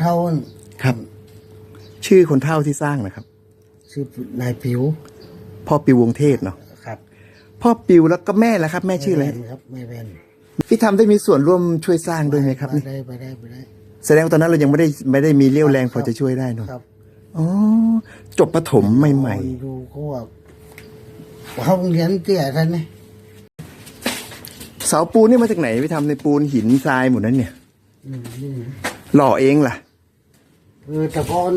เท่านั่นครับ ชื่อคนเท่าที่สร้างนะครับ ชื่อนายผิว พ่อปิววงเทศเนาะครับ พ่อปิวแล้วก็แม่ละครับ แม่ชื่ออะไรแม่แว่นครับแม่แว่นพี่ทำได้มีส่วนร่วมช่วยสร้างด้วยไหมครับไปนี่ได้ไปได้ไปได้แสดงว่าตอนนั้นเรายังไม่ได้ไม่ได้มีเรี่ยวแรงพอจะช่วยได้เนาะครับอ๋อจบประถมใหม่คนดูเขาว่าห้องเรียนเตี้ยท่านนี่ๆเสาปูนนี่มาจากไหนพี่ทำในปูนหินทรายหมดนั้นเนี่ยอืมนี่ หล่อเองล่ะเออแตะกอน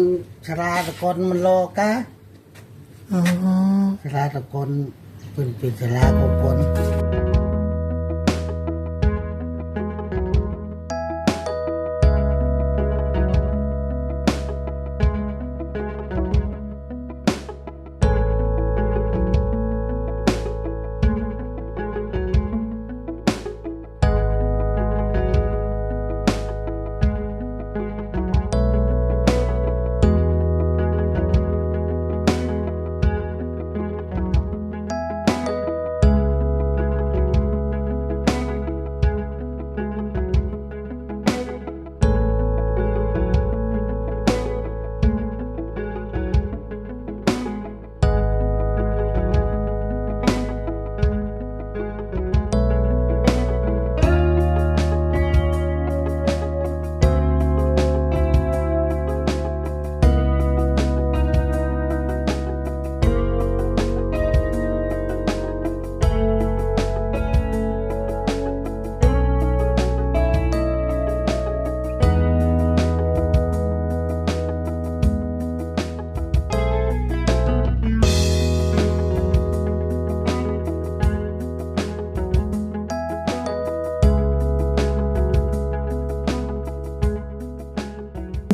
ชราแตะกอนมันรอกะอ๋อ ชราแตะกอนเป็นเป็นชราของคน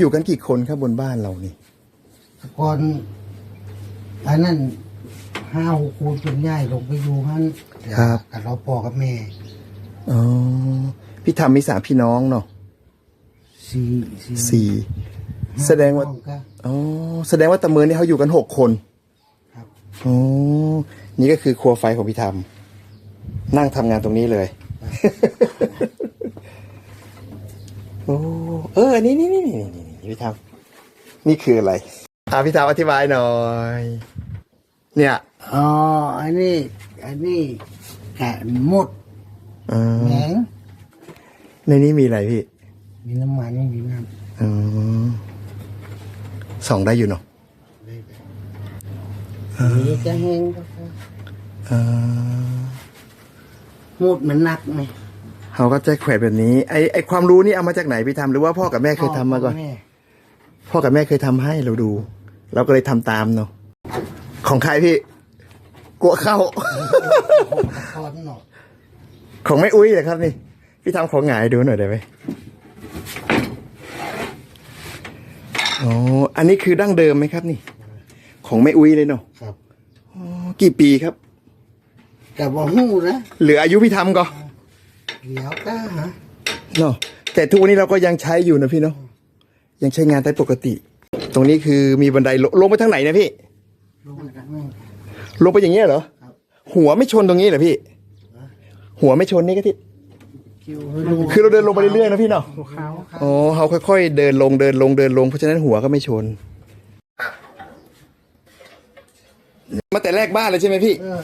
อยู่กันกี่คนครับบนบ้านเรานี่แตะกอนอันนั้นห้าหกคูณเป็นใหญ่ลงไปอยู่ฮั่นกับเราพ่อกับแม่อ๋อพี่ทำมีสามพี่น้องเนาะสี่สี่สี่แสดงว่าห้อก็อ๋อแสดงว่าตะเมือนี่เขาอยู่กันหกคนครับอ๋อนี่ก็คือครัวไฟของพี่ทำนั่งทำงานตรงนี้เลยโอ้เอออันนี้นี่นี่นี่นี่นี่ พี่ทำนี่คืออะไรอ่าพี่ทำอธิบายหน่อย เนี่ยอ๋ออันนี้ อันนี้แกะหมดอ่าแหงในนี้มีอะไรพี่มีน้ำมันมีน้อ๋อส่องได้อยู่เนาะำนี่จะแห้งก็พออ่าหมดมันหนักไหมเขาก็จะแขวนแบบนี้ ไอไอความรู้นี่เอามาจากไหนพี่ทำหรือว่าพ่อกับแม่เคยทำมาก่อนแพ่อกับแม่เคยทำให้เราดู เราก็เลยทำตามเนาะของใครพี่กลัวเข้าทอนหน่อยของแม่อุ้ยเหรอครับนี่ พี่ทำของหงายดูหน่อยได้ไหมอ๋ออันนี้คือดั้งเดิมไหมครับนี่ ของแม่อุ้ยเลยเนาะครับอ๋อกี่ปีครับแต่ว่าหู้นะเหลืออายุพี่ทำก็เดี๋ยวก็ฮะเนาะแต่ทุกวันนี้เราก็ยังใช้อยู่นะพี่เนาะ ยังใช้งานได้ปกติ ตรงนี้คือมีบันไดลงลงไปทางไหนนะพี่ ลงมาจากแม่งลงไปอย่างเงี้ยเหรอครับ หัวไม่ชนตรงนี้เหรอพี่ หัวไม่ชนนี่ก็ที่คิวคือเราเดินลงไปเรื่อยๆนะพี่เนาะเขาอ๋อเขาค่อยๆเดินลงเดินลงเดินลงเพราะฉะนั้นหัวก็ไม่ชนมาแต่แรกบ้านเลยใช่ไหมพี่เออ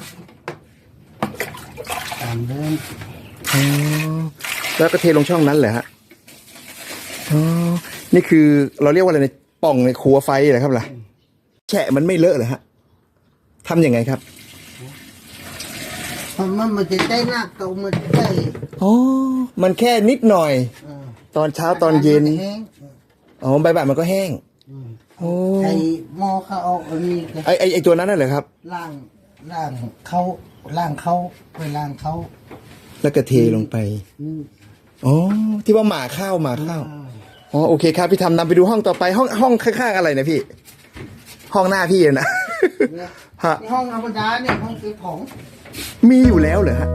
ตามเดินอ๋อแล้วก็เทลงช่องนั้นเหรอฮะอ๋อ นี่คือเราเรียกว่าอะไรในป่องในครัวไฟเหรอครับล่ะแฉะมันไม่เลอะเหรอฮะทำยังไงครับเพราะมันมันจะได้หนักเตามันจะได้อ๋อ มันแค่นิดหน่อยเออตอนเช้าตอนเย็นมัจะแห้งอ๋อใบบ่ายมันก็แห้ง อืมโอ้ใส่หม้อเขาเอาอันนี้ก็ไอไอไอตัวนั้นน่ะเหรอครับ ล่างล่างเขาล่างเขาไปล่างเขาแล้วก็เทลงไป อืมอ๋อ ที่ว่าหมาข้าวหมาข้าว อ่า อ๋อโอเคครับพี่ทำนำไปดูห้องต่อไปห้องห้องข้างๆอะไรนะพี่ ห้องหน้าพี่อะนะเนี่ยฮะนี่ห้องธรรมดาเนี่ยห้องเก็บของ มีอยู่แล้วเหรอฮะ